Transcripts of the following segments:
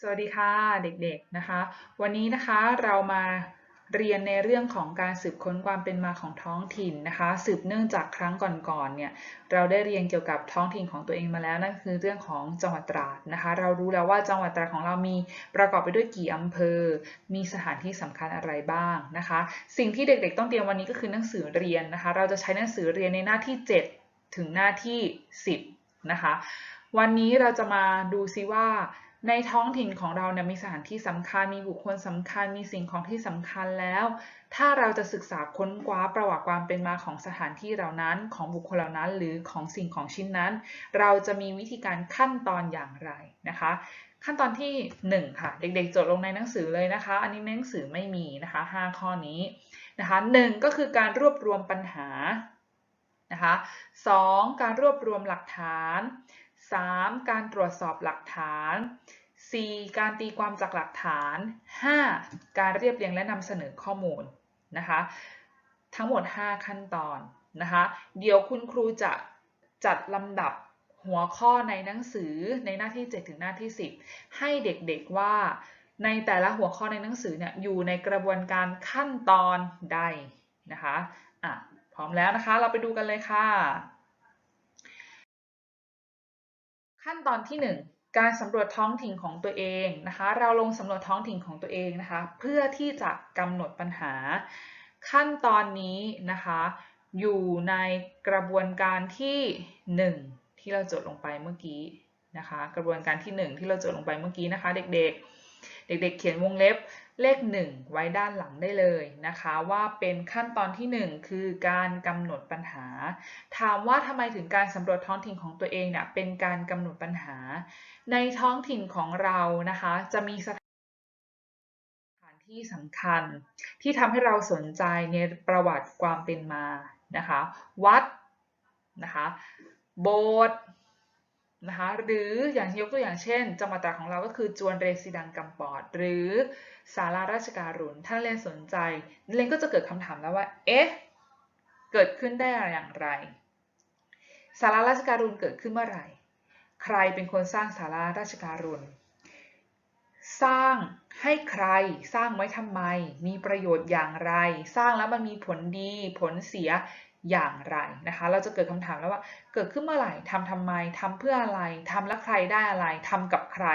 สวัสดีค่ะเด็กๆนะคะ วันนี้นะคะเรามาเรียนในเรื่องของการสืบค้นความเป็นมาของท้องถิ่นนะคะ สืบเนื่องจากครั้งก่อนๆเนี่ยเราได้เรียนเกี่ยวกับท้องถิ่นของตัวเองมาแล้วนั่นคือเรื่องของจังหวัดตราดนะคะ เรารู้แล้วว่าจังหวัดตราดของเรามีประกอบไปด้วยกี่อำเภอ มีสถานที่สำคัญอะไรบ้างนะคะ สิ่งที่เด็กๆ ต้องเตรียมวันนี้ก็คือหนังสือเรียนนะคะ เราจะใช้หนังสือเรียนในหน้าที่ 7 ถึงหน้าที่ 10 นะคะ วันนี้เราจะมาดูซิว่า ในท้องถิ่นของเราเนี่ยมีสถานที่สำคัญ มีบุคคลสำคัญ มีสิ่งของที่สำคัญแล้ว ถ้าเราจะศึกษาค้นคว้าประวัติความเป็นมาของสถานที่เหล่านั้น ของบุคคลเหล่านั้น หรือของสิ่งของชิ้นนั้น เราจะมีวิธีการขั้นตอนอย่างไรนะคะ ขั้นตอนที่ 1 ค่ะ เด็กๆ จดลงในหนังสือเลยนะคะ อันนี้ในหนังสือไม่มีนะคะ 5 ข้อนี้นะคะ1ก็คือการรวบรวมปัญหานะคะ2การรวบรวมหลักฐาน 3. การตรวจสอบหลักฐาน 4. การตีความจากหลักฐาน 5. การเรียบเรียงและนำเสนอข้อมูลนะคะ ทั้งหมด 5 ขั้นตอนนะคะ เดี๋ยวคุณครูจะจัดลำดับหัวข้อในหนังสือในหน้าที่ 7 ถึงหน้าที่ 10 ให้เด็กๆว่าในแต่ละหัวข้อในหนังสือเนี่ยอยู่ในกระบวนการขั้นตอนใดนะคะอะพร้อมแล้วนะคะ เราไปดูกันเลยค่ะ ขั้นตอนที่ 1 การสำรวจท้องถิ่นของตัวเองนะคะ เราลงสำรวจท้องถิ่นของตัวเองนะคะ เพื่อที่จะกำหนดปัญหา ขั้นตอนนี้นะคะ อยู่ในกระบวนการที่ 1 ที่เราจดลงไปเมื่อกี้นะคะ กระบวนการที่ 1 ที่เราจดลงไปเมื่อกี้นะคะ เด็กๆ เด็กๆ เขียนวงเล็บเลข 1 ไว้ด้านหลังได้เลยนะคะ ว่าเป็นขั้นตอนที่ 1 คือการกำหนดปัญหา ถามว่าทำไมถึงการสำรวจท้องถิ่นของตัวเองเนี่ยเป็นการกำหนดปัญหา ในท้องถิ่นของเรานะคะ จะมีสถานที่สำคัญ ที่ทำให้เราสนใจในประวัติความเป็นมานะคะ วัดนะคะ โบสถ์ นะคะหรืออย่างยกตัวอย่างเช่น จังหวัดตราของเราก็คือจวนเรซิดังกัมปอด หรือศาลาราชการุณถ้าเรียนสนใจเรียนก็จะเกิดคำถามแล้วว่าเอ๊ะเกิดขึ้นได้อย่างไรศาลาราชการุณเกิดขึ้นเมื่อไหร่ ใครเป็นคนสร้างศาลาราชการุณสร้างให้ใครสร้างไว้ทำไม มีประโยชน์อย่างไร สร้างแล้วมันมีผลดีผลเสีย อย่างไรนะคะ เราจะเกิดคำถามแล้วว่าเกิดขึ้นเมื่อไหร่ทำทำไมทำเพื่ออะไรทำแล้วใครได้อะไรทำกับใคร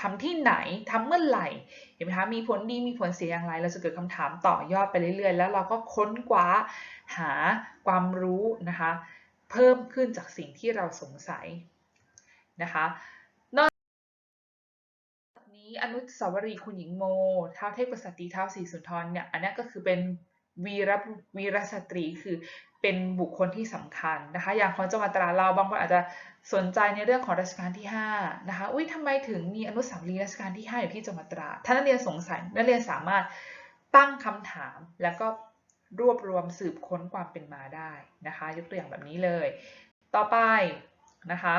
ทำที่ไหนทำเมื่อไหร่ เห็นไหมคะ มีผลดีมีผลเสียอย่างไร เราจะเกิดคำถามต่อยอดไปเรื่อยๆ แล้วเราก็ค้นคว้าหาความรู้นะคะ เพิ่มขึ้นจากสิ่งที่เราสงสัยนะคะนอกจากนี้อนุสาวรีย์คุณหญิงโมท้าวเทพกษัตริย์ท้าวศรีสุนทรเนี่ยอันนี้ก็คือเป็นวีรวีรสตรีคือ เป็นบุคคลที่สำคัญนะคะ อย่างของจังหวัดตราดเราบางคนอาจจะสนใจในเรื่องของรัชกาลที่5นะคะ อุ้ยทำไมถึงมีอนุสาวรีย์รัชกาลที่5อยู่ที่จังหวัดตราดถ้านักเรียนสงสัยนักเรียนสามารถตั้งคำถามแล้วก็รวบรวมสืบค้นความเป็นมาได้นะคะ ยกตัวอย่างแบบนี้เลย ต่อไปนะคะ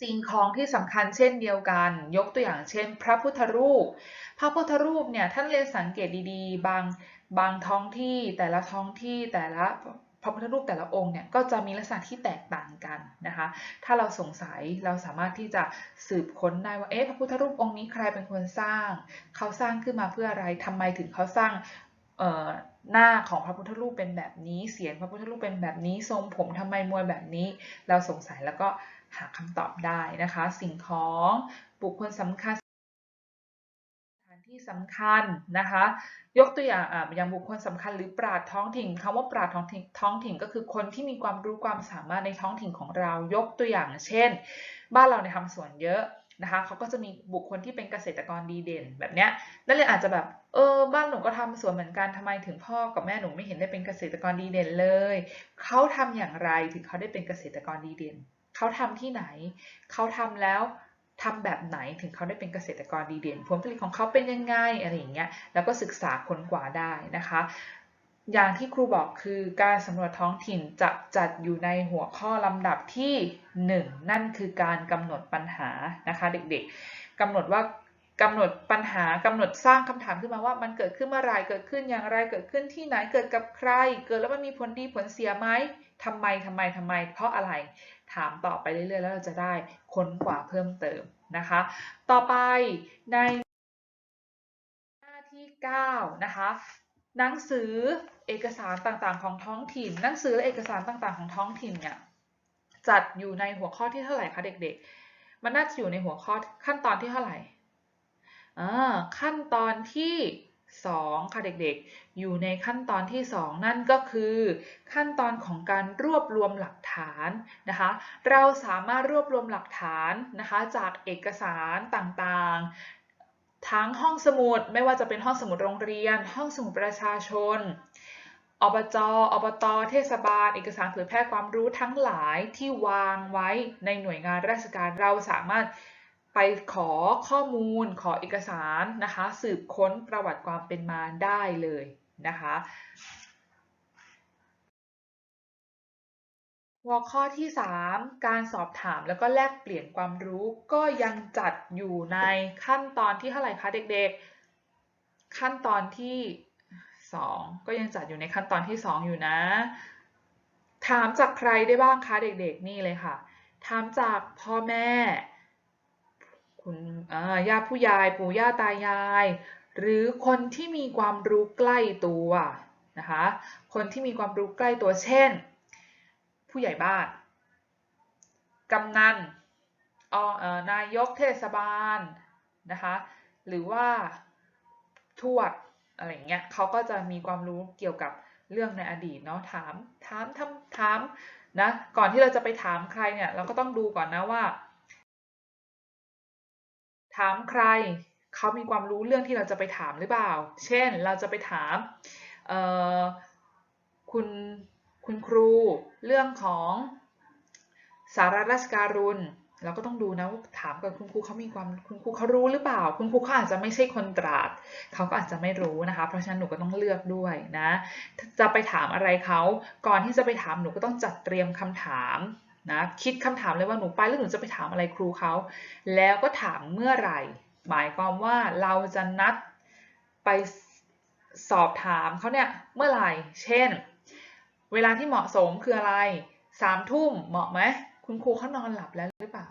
สิ่งของที่สำคัญเช่นเดียวกัน ยกตัวอย่างเช่น พระพุทธรูป พระพุทธรูปเนี่ยท่านเรียนสังเกตดีๆ บาง บางท้องที่แต่ละท้องที่แต่ละพระพุทธรูปแต่ละองค์เนี่ยก็จะมีลักษณะที่แตกต่างกันนะคะ ถ้าเราสงสัยเราสามารถที่จะสืบค้นได้ว่าเอ๊ะพระพุทธรูปองค์นี้ใครเป็นคนสร้าง เขาสร้างขึ้นมาเพื่ออะไรทำไมถึงเขาสร้างหน้าของพระพุทธรูปเป็นแบบนี้ เสียงพระพุทธรูปเป็นแบบนี้ ทรงผมทำไมมวยแบบนี้ เราสงสัยแล้วก็หาคำตอบได้นะคะ สิ่งของบุคคลสำคัญ สถานที่สำคัญนะคะ ยกตัวอย่างอย่างบุคคลสำคัญหรือปราดท้องถิ่นคำว่าปราดท้องถิ่นท้องถิ่นก็คือคนที่มีความรู้ความสามารถในท้องถิ่นของเรา ยกตัวอย่างเช่น บ้านเราในทำสวนเยอะนะคะเขาก็จะมีบุคคลที่เป็นเกษตรกรดีเด่นแบบเนี้ยนั่นเลยอาจจะแบบเออบ้านหนูก็ทำสวนเหมือนกันทำไมถึงพ่อกับแม่หนูไม่เห็นได้เป็นเกษตรกรดีเด่นเลยเขาทำอย่างไรถึงเขาได้เป็นเกษตรกรดีเด่นเขาทำที่ไหนเขาทำแล้ว ทำแบบไหนถึงเขาได้เป็นเกษตรกรดีเด่น ผลผลิตของเขาเป็นยังไงอะไรอย่างเงี้ยแล้วก็ศึกษาค้นคว้าได้นะคะ อย่างที่ครูบอกคือการสำรวจท้องถิ่นจะจัดอยู่ในหัวข้อลำดับที่ 1 นั่นคือการกำหนดปัญหานะคะ เด็กๆกำหนดว่ากำหนดปัญหากำหนดสร้างคำถามขึ้นมาว่ามันเกิดขึ้นเมื่อไรเกิดขึ้นอย่างไรเกิดขึ้นที่ไหนเกิดกับใคร เกิดแล้วมันมีผลดีผลเสียไหมทำไมทำไมทำไม เพราะอะไร ถามต่อไปเรื่อยๆ แล้วเราจะได้ค้นคว้าเพิ่มเติมนะคะ ต่อไปในหน้าที่ 9 นะคะหนังสือเอกสารต่างๆ ของท้องถิ่น หนังสือและเอกสารต่างๆ ของท้องถิ่นเนี่ยจัดอยู่ในหัวข้อที่เท่าไหร่คะเด็กๆ มันน่าจะอยู่ในหัวข้อขั้นตอนที่เท่าไหร่อ่าขั้นตอนที่ 2 ค่ะเด็กๆ อยู่ในขั้นตอนที่ 2 นั่นก็คือ ขั้นตอนของการรวบรวมหลักฐานนะคะ เราสามารถรวบรวมหลักฐานนะคะจากเอกสารต่างๆ ทั้งห้องสมุดไม่ว่าจะเป็นห้องสมุดโรงเรียน ห้องสมุดประชาชนอบจ อบต เทศบาล เอกสารเผยแพร่ความรู้ทั้งหลายที่วางไว้ในหน่วยงานราชการเราสามารถ ไปขอข้อมูลขอเอกสารนะคะ สืบค้นประวัติความเป็นมาได้เลยนะคะ หัวข้อที่ 3 การสอบถามแล้วก็แลกเปลี่ยนความรู้ก็ยังจัดอยู่ในขั้นตอนที่เท่าไหร่คะเด็กๆ ขั้นตอนที่ 2 ก็ยังจัดอยู่ในขั้นตอนที่ 2 อยู่นะ ถามจากใครได้บ้างคะเด็กๆ นี่เลยค่ะ ถามจากพ่อแม่ คุณย่าผู้ยายปู่ย่าตายาย หรือคนที่มีความรู้ใกล้ตัวนะคะคนที่มีความรู้ใกล้ตัวเช่น ผู้ใหญ่บ้านกำนันนายกเทศบาลนะคะหรือว่าทวดอะไรเงี้ยเขาก็จะมีความรู้เกี่ยวกับเรื่องในอดีตเนาะถามถามทำถามนะก่อนที่เราจะไปถามใครเนี่ยเราก็ต้องดูก่อนนะว่าามใคร เขามีความรู้เรื่องที่เราจะไปถามหรือเปล่า เช่น เราจะไปถามคุณคุณครูเรื่องของสาระราชการุณเราก็ต้องดูนะถามกับคุณครูเขามีความคุณครูเขารู้หรือเปล่า คุณครูเขาอาจจะไม่ใช่คนตราดเขาก็อาจจะไม่รู้นะคะ เพราะฉะนั้นหนูก็ต้องเลือกด้วยนะ จะไปถามอะไรเขาก่อนที่จะไปถามหนูก็ต้องจัดเตรียมคำถาม นะคิดคำถามเลยว่าหนูไปแล้วหนูจะไปถามอะไรครูเขาแล้วก็ถามเมื่อไหร่ หมายความว่าเราจะนัดไปสอบถามเขาเนี่ยเมื่อไหร่ เช่น เวลาที่เหมาะสมคืออะไรสามทุ่มเหมาะไหมคุณครูเขานอนหลับแล้วหรือเปล่า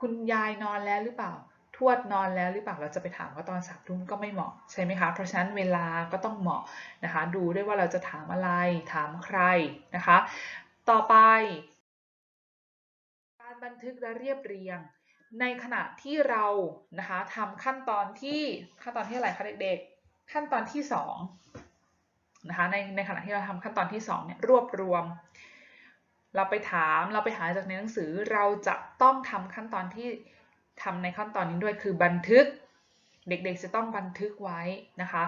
คุณยายนอนแล้วหรือเปล่า ทวดนอนแล้วหรือเปล่าเราจะไปถามเขาตอนสามทุ่มก็ไม่เหมาะใช่ไหมคะเพราะฉะนั้นเวลาก็ต้องเหมาะนะคะ ดูด้วยว่าเราจะถามอะไรถามใครนะคะ ต่อไป บันทึกและเรียบเรียง ในขณะที่เรานะคะทำขั้นตอนที่ขั้นตอนที่อะไรคะเด็กๆ ขั้นตอนที่สองนะคะในในขณะที่เราทำขั้นตอนที่2เนี่ยรวบรวม เราไปถามเราไปหาจากในหนังสือเราจะต้องทำขั้นตอนที่ทำในขั้นตอนนี้ด้วยคือบันทึกเด็กๆจะต้องบันทึกไว้นะคะ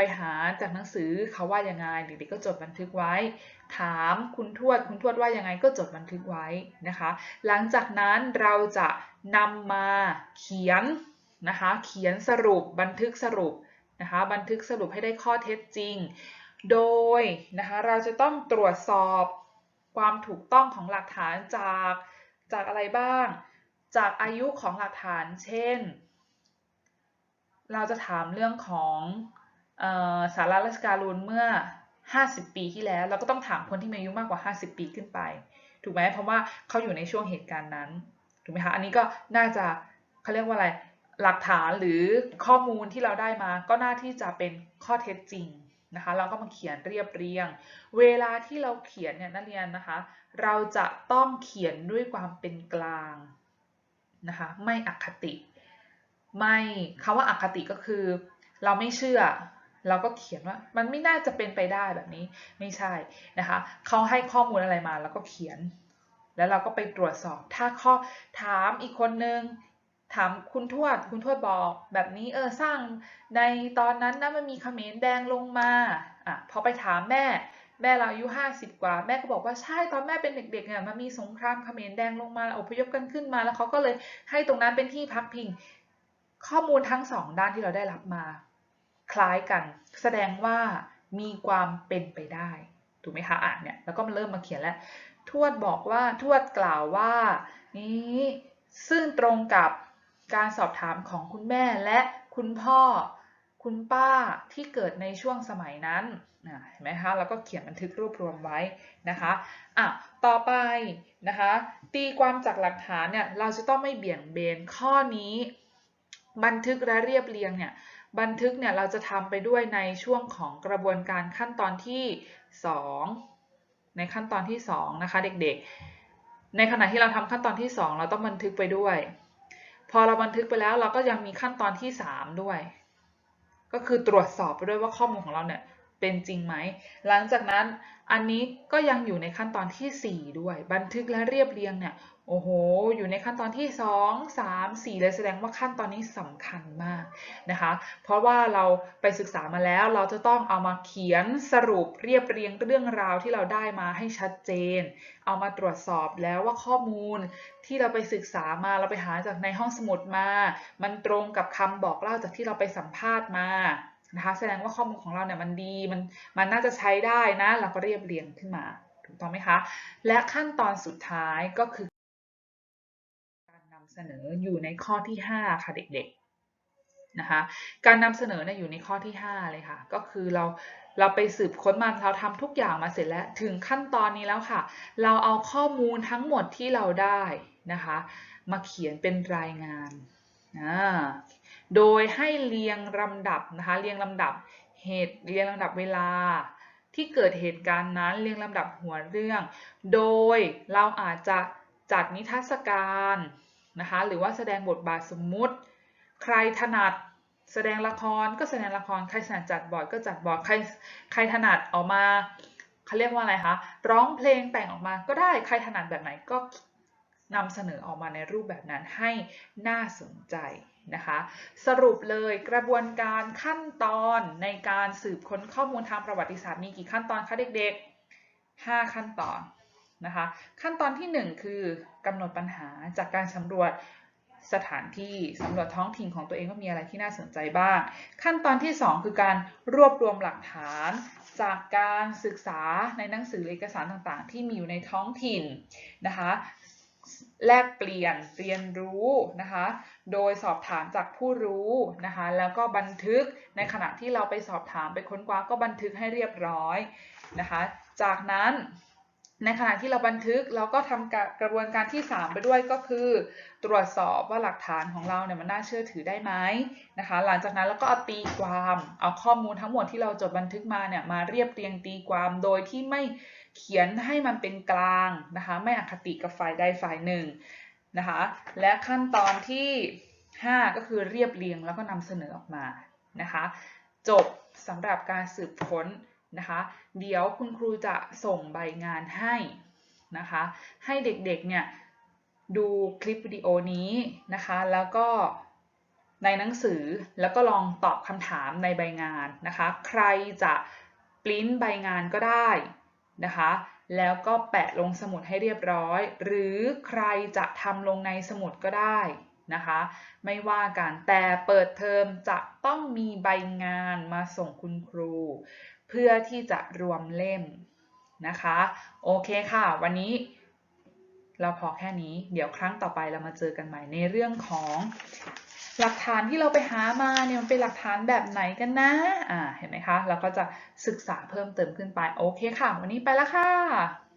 ไปหาจากหนังสือเขาว่ายังไงเด็กๆก็จดบันทึกไว้ ถามคุณทวดคุณทวดว่ายังไงก็จดบันทึกไว้นะคะ หลังจากนั้นเราจะนำมาเขียนนะคะ เขียนสรุปบันทึกสรุปนะคะ บันทึกสรุปให้ได้ข้อเท็จจริง โดยนะคะเราจะต้องตรวจสอบความถูกต้องของหลักฐานจากจากอะไรบ้าง จากอายุของหลักฐานเช่น เราจะถามเรื่องของ สาราราชการรุนเมื่อ 50 ปีที่แล้ว เราก็ต้องถามคนที่มีอายุมากกว่า 50 ปีขึ้นไป ถูกไหมเพราะว่าเขาอยู่ในช่วงเหตุการณ์นั้นถูกไหมคะอันนี้ก็น่าจะเขาเรียกว่าอะไรหลักฐานหรือข้อมูลที่เราได้มา ก็น่าที่จะเป็นข้อเท็จจริงนะคะเราก็มาเขียนเรียบเรียง เวลาที่เราเขียนเนี่ยนักเรียนนะคะ เราจะต้องเขียนด้วยความเป็นกลางนะคะไม่อคติ ไม่คำว่าอคติก็คือ เราไม่เชื่อ เราก็เขียนว่ามันไม่น่าจะเป็นไปได้แบบนี้ไม่ใช่นะคะเขาให้ข้อมูลอะไรมาแล้วก็เขียน แล้วเราก็ไปตรวจสอบ ถ้าข้อถามอีกคนนึงถามคุณทวดคุณทวดบอกแบบนี้เออสร้างในตอนนั้นนะมันมีเขมรแดงลงมาอะพอไปถามแม่ แม่เราอายุห้าสิบกว่า แม่ก็บอกว่าใช่ตอนแม่เป็นเด็กๆเนี่ยมันมีสงครามเขมรแดงลงมาอพยพกันขึ้นมา แล้วเขาก็เลยให้ตรงนั้นเป็นที่พักพิง ข้อมูลทั้งสองด้านที่เราได้รับมา คล้ายกัน แสดงว่ามีความเป็นไปได้ ถูกไหมคะอะเนี่ยแล้วก็มาเริ่มมาเขียนแล้ว ทวดบอกว่าทวดกล่าวว่านี้ซึ่งตรงกับการสอบถามของคุณแม่และคุณพ่อคุณป้าที่เกิดในช่วงสมัยนั้นเห็นไหมคะแล้วก็เขียนบันทึกรวบรวมไว้นะคะอะต่อไปนะคะตีความจากหลักฐานเนี่ยเราจะต้องไม่เบี่ยงเบนข้อนี้ บันทึกและเรียบเรียงเนี่ย บันทึกเนี่ยเราจะทำไปด้วยในช่วงของกระบวนการขั้นตอนที่ 2 ในขั้นตอนที่ 2 นะคะเด็กๆ ในขณะที่เราทำขั้นตอนที่ 2 เราต้องบันทึกไปด้วย พอเราบันทึกไปแล้วเราก็ยังมีขั้นตอนที่ 3 ด้วย ก็คือตรวจสอบไปด้วยว่าข้อมูลของเราเนี่ยเป็นจริงไหม หลังจากนั้นอันนี้ก็ยังอยู่ในขั้นตอนทีสี่4 ด้วย บันทึกและเรียบเรียงเนี่ย โอ้โห อยู่ในขั้นตอนที่ 2 3 4 เลยแสดงว่าขั้นตอนนี้สำคัญมากนะคะ เพราะว่าเราไปศึกษามาแล้วเราจะต้องเอามาเขียนสรุปเรียบเรียงเรื่องราวที่เราได้มาให้ชัดเจน เอามาตรวจสอบแล้วว่าข้อมูลที่เราไปศึกษามาเราไปหาจากในห้องสมุดมา มันตรงกับคำบอกเล่าจากที่เราไปสัมภาษณ์มานะคะแสดงว่าข้อมูลของเราเนี่ยมันดีมันมันน่าจะใช้ได้นะ เราก็เรียบเรียงขึ้นมาถูกต้องไหมคะ และขั้นตอนสุดท้ายก็คือ สนออยู่ในข้อที่ 5 ค่ะเด็กๆนะคะการนำเสนอเนี่ยอยู่ในข้อที่ 5 เลยค่ะ ก็คือเราเราไปสืบค้นมาเราทำทุกอย่างมาเสร็จแล้วถึงขั้นตอนนี้แล้วค่ะ เราเอาข้อมูลทั้งหมดที่เราได้นะคะ มาเขียนเป็นรายงานอ่าโดยให้เรียงลำดับนะคะเรียงลำดับเหตุเรียงลำดับเวลาที่เกิดเหตุการณ์นั้นเรียงลำดับหัวเรื่อง โดยเราอาจจะจัดนิทรรศการ นะคะหรือว่าแสดงบทบาทสมมุติ ใครถนัดแสดงละครก็แสดงละคร ใครถนัดจัดบอร์ดก็จัดบอร์ดใครใครถนัดออกมาเขาเรียกว่าอะไรคะร้องเพลงแต่งออกมาก็ได้ใครถนัดแบบไหนก็นำเสนอออกมาในรูปแบบนั้นให้น่าสนใจนะคะ สรุปเลยกระบวนการขั้นตอนในการสืบค้นข้อมูลทางประวัติศาสตร์มีกี่ขั้นตอนคะเด็กๆ 5 ขั้นตอน นะคะ ขั้นตอนที่ 1 คือกำหนดปัญหาจากการสำรวจสถานที่สำรวจท้องถิ่นของตัวเองว่ามีอะไรที่น่าสนใจบ้าง ขั้นตอนที่ 2 คือการรวบรวมหลักฐาน จากการศึกษาในหนังสือเอกสารต่างๆ ที่มีอยู่ในท้องถิ่นนะคะ แลกเปลี่ยนเรียนรู้นะคะ โดยสอบถามจากผู้รู้นะคะ แล้วก็บันทึกในขณะที่เราไปสอบถามไปค้นคว้าก็บันทึกให้เรียบร้อยนะคะ จากนั้น ในขณะที่เราบันทึกเราก็ทำกระบวนการที่ 3 ไปด้วยก็คือ ตรวจสอบว่าหลักฐานของเราเนี่ยมันน่าเชื่อถือได้ไหมนะคะ หลังจากนั้นเราก็เอาตีความเอาข้อมูลทั้งหมดที่เราจดบันทึกมาเนี่ยมาเรียบเรียงตีความโดยที่ไม่เขียนให้มันเป็นกลางนะคะ ไม่อคติกับฝ่ายใดฝ่ายหนึ่งนะคะ และขั้นตอนที่ 5 ก็คือเรียบเรียงแล้วก็นำเสนอออกมานะคะ จบสำหรับการสืบค้น นะคะ เดี๋ยวคุณครูจะส่งใบงานให้นะคะ ให้เด็กๆเนี่ยดูคลิปวิดีโอนี้นะคะ แล้วก็ในหนังสือแล้วก็ลองตอบคำถามในใบงานนะคะ ใครจะปริ้นใบงานก็ได้นะคะ แล้วก็แปะลงสมุดให้เรียบร้อย หรือใครจะทำลงในสมุดก็ได้นะคะ ไม่ว่ากันแต่เปิดเทอมจะต้องมีใบงานมาส่งคุณครู เพื่อที่จะรวมเล่มนะคะ โอเคค่ะ วันนี้เราพอแค่นี้ เดี๋ยวครั้งต่อไปเรามาเจอกันใหม่ในเรื่องของ หลักฐานที่เราไปหามาเนี่ยมันเป็นหลักฐานแบบไหนกันนะ อ่า เห็นไหมคะ เราก็จะศึกษาเพิ่มเติมขึ้นไป โอเคค่ะ วันนี้ไปแล้วค่ะ